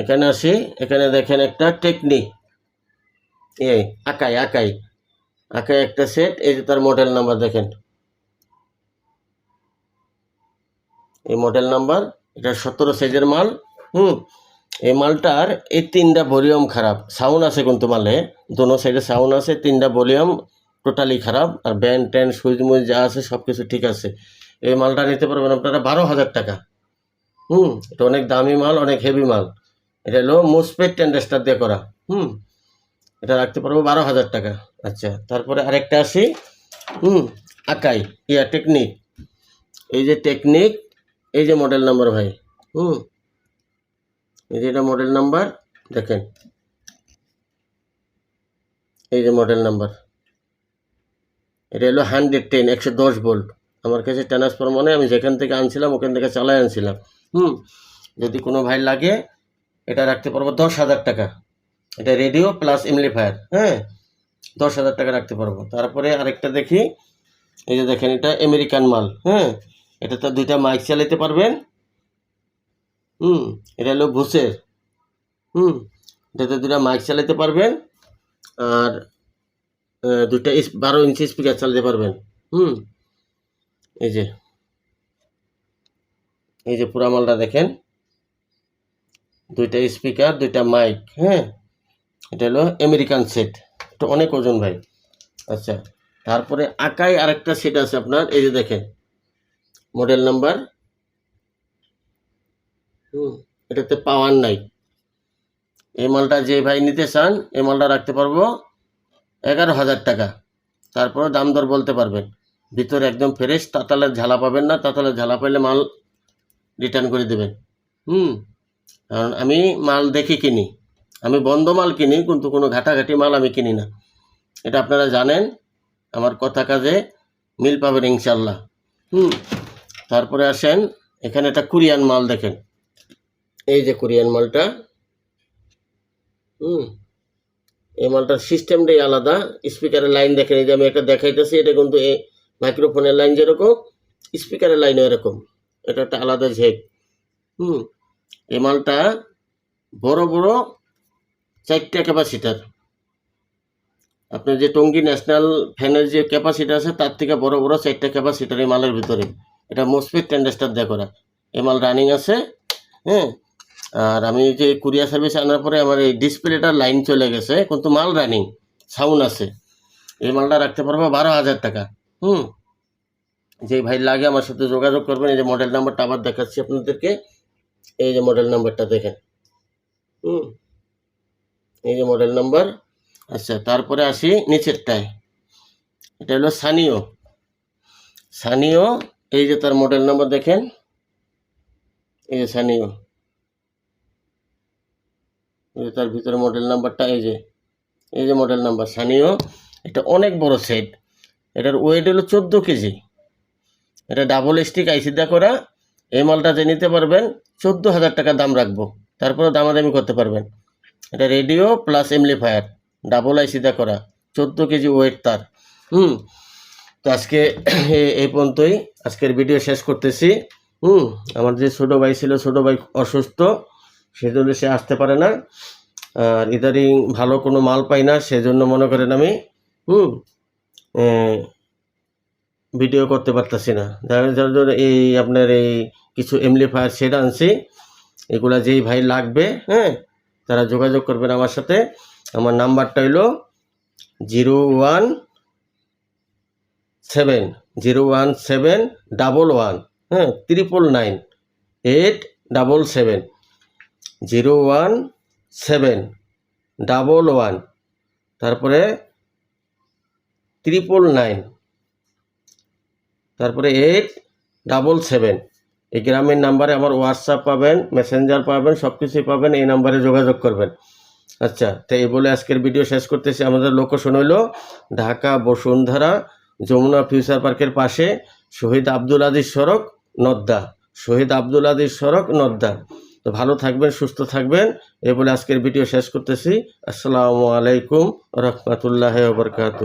এখানে আসি, এখানে দেখেন একটা টেকনিক এই আকাই আকাই। আকাই একটা সেট এই যে তার মডেল নাম্বার দেখেন। এই মডেল নাম্বার এটা সতেরো সাইজের মাল, হুম। এই মালটার এই তিনটা ভলিউম খারাপ। সাউন্ড আছে কিন্তু মালে, দোনো সাইডে সাউন্ড আছে, তিনটা ভলিউম টোটালি খারাপ। আর ব্যান্ড ট্যান্ড সুইচ মুইচ যা আছে সব কিছু ঠিক আছে। এই মালটা নিতে পারবেন আপনারা বারো হাজার টাকা। হুম, এটা অনেক দামি মাল, অনেক হেভি মাল। এটা হলো মোসপেড টেন্ডেস্টার দিয়ে করা। হুম? এটা রাখতে পারব বারো হাজার টাকা। আচ্ছা তারপরে আরেকটা আসি। হুম, আকাই, ইয়া টেকনিক এই যে টেকনিক এই যে মডেল নাম্বার ভাই। হুম? এই যে এটা মডেল নাম্বার দেখেন। এই যে মডেল নাম্বার এটা হলো হান্ড্রেড টেন একশো দশ ভোল্ট আমার কাছে ট্রান্সফার মানে আমি যেখান থেকে আনছিলাম, ওখান থেকে চালাই আনছিলাম। হুম? যদি কোনো ভাই লাগে এটা রাখতে পারব দশ হাজার টাকা। এটা রেডিও প্লাস এমলিফায়ার হ্যাঁ? দশ হাজার টাকা রাখতে পারব। তারপরে আরেকটা দেখি, এই যে দেখেন এটা আমেরিকান মাল হ্যাঁ? এটা তো দুইটা মাইক চালাতে পারবেন। হুম, এটা হলো ভুসের। হুম, এটাতে দুটা মাইক চালাতে পারবেন। আর দুটা বারো ইঞ্চি স্পিকার চালাতে পারবেন। হুম, এই যে এই যে পুরা মালটা দেখেন। দুইটা স্পিকার দুইটা মাইক হ্যাঁ? এটা হলো আমেরিকান সেট এটা অনেক ওজন ভাই। আচ্ছা তারপরে আকাই আরেকটা সেট আছে আপনার, এই যে দেখেন। মডেল নাম্বার হুম, এটাতে পাওয়ার নাই। এই মালটা যে ভাই নিতে চান, এই মালটা রাখতে পারব এগারো হাজার টাকা। তারপরে দাম দর বলতে পারবেন। ভিতরে একদম ফ্রেশ তাতালের ঝালা পাবেন না তাতালের ঝালা পাইলে মাল রিটার্ন করে দেবেন। হুম কারণ আমি মাল দেখে কিনি। আমি বন্ধ মাল কিনি, কিন্তু কোনো ঘাটাঘাটি মাল আমি কিনি না। এটা আপনারা জানেন, আমার কথা কাজে মিল পাবেন ইনশাল্লাহ হুম, তারপরে আসেন, এখানে একটা কোরিয়ান মাল দেখেন। এই যে কোরিয়ান মালটা। হুম, এই মালটার সিস্টেমটাই আলাদা। স্পিকারের লাইন দেখেন, এই যে আমি একটা দেখাইতেছি, এটা কিন্তু এই মাইক্রোফোনের লাইন যেরকম, স্পিকারের লাইনও এরকম। এটা একটা আলাদা ঝেক। হুম এই মালটা বড় বড় চারটা ক্যাপাসিটার আপনার যে টঙ্গী ন্যাশনাল ফ্যানের যে ক্যাপাসিটি আছে, তার থেকে বড় বড় চারটা ক্যাপাসিটার এই মালের ভিতরে। এটা মোসপেড টেন্ডেস্টার দেওয়া করা। এই মাল রানিং আছে হ্যাঁ? আর আমি যে কুরিয়ার সার্ভিস আনার পরে আমার এই ডিসপ্লেটার লাইন চলে গেছে, কিন্তু মাল রানিং সাউন্ড আছে। এই মালটা রাখতে পারব বারো হাজার টাকা, হুম? যে ভাই লাগে আমার সাথে যোগাযোগ করবেন, এই যে মডেল নাম্বারটা আবার দেখাচ্ছি আপনাদেরকে। এই যে মডেল নাম্বারটা দেখেন। হুম? এই যে মডেল নাম্বার আচ্ছা তারপরে আসি নিচেরটায়। এটা হলো সানিও। সানিও, এই যে তার মডেল নাম্বার দেখেন। এই যে সানিও। এই যে তার ভিতরে মডেল নাম্বারটা এই যে এই যে মডেল নাম্বার সানিও। এটা অনেক বড় সেট এটার ওয়েট হলো চোদ্দ কেজি। এটা ডাবল স্টিক আইসিদা করা এই মালটা যে নিতে পারবেন চোদ্দ হাজার টাকা দাম রাখব। তারপরে দামাদামি করতে পারবেন। এটা রেডিও প্লাস এমলিফায়ার, ডাবল আই আইসিদা করা, চোদ্দ কেজি ওয়েট তার। হুম, তো আজকে এই পর্যন্তই। আজকের ভিডিও শেষ করতেছি। হুম, আমার যে ছোটো ভাই ছিল, ছোটো ভাই অসুস্থ সেজন্য সে আসতে পারে না। আর ইদারিং ভালো কোনো মাল পাই না, সেজন্য মনে করেন আমি, হুম ভিডিও করতে পারতেছি না। যার জন্য এই আপনার এই কিছু এমলিফায়ার সেট আনছি। এগুলা যেই ভাই লাগবে হ্যাঁ তারা যোগাযোগ করবেন আমার সাথে। আমার নাম্বারটা হইল zero one seven, zero one seven, double one হ্যাঁ triple nine eight double seven zero one seven, double one, তারপরে ত্রিপল নাইন তারপরে এইট ডাবল সেভেন এই গ্রামের নাম্বারে আমার হোয়াটসঅ্যাপ পাবেন মেসেঞ্জার পাবেন সব কিছুই পাবেন, এই নাম্বারে যোগাযোগ করবেন। আচ্ছা তো এই বলে আজকের ভিডিও শেষ করতেছি। আমাদের লোকেশন হইল ঢাকা বসুন্ধরা, যমুনা ফিউচার পার্কের পাশে শহীদ আব্দুল আজিজ সড়ক, নদ্দা। শহীদ আব্দুল আজিজ সড়ক, নদ্দা। তো ভালো থাকবেন, সুস্থ থাকবেন। এই বলে আজকের ভিডিও শেষ করতেছি। আসসালামু আলাইকুম, রহমতুল্লাহ বরকাত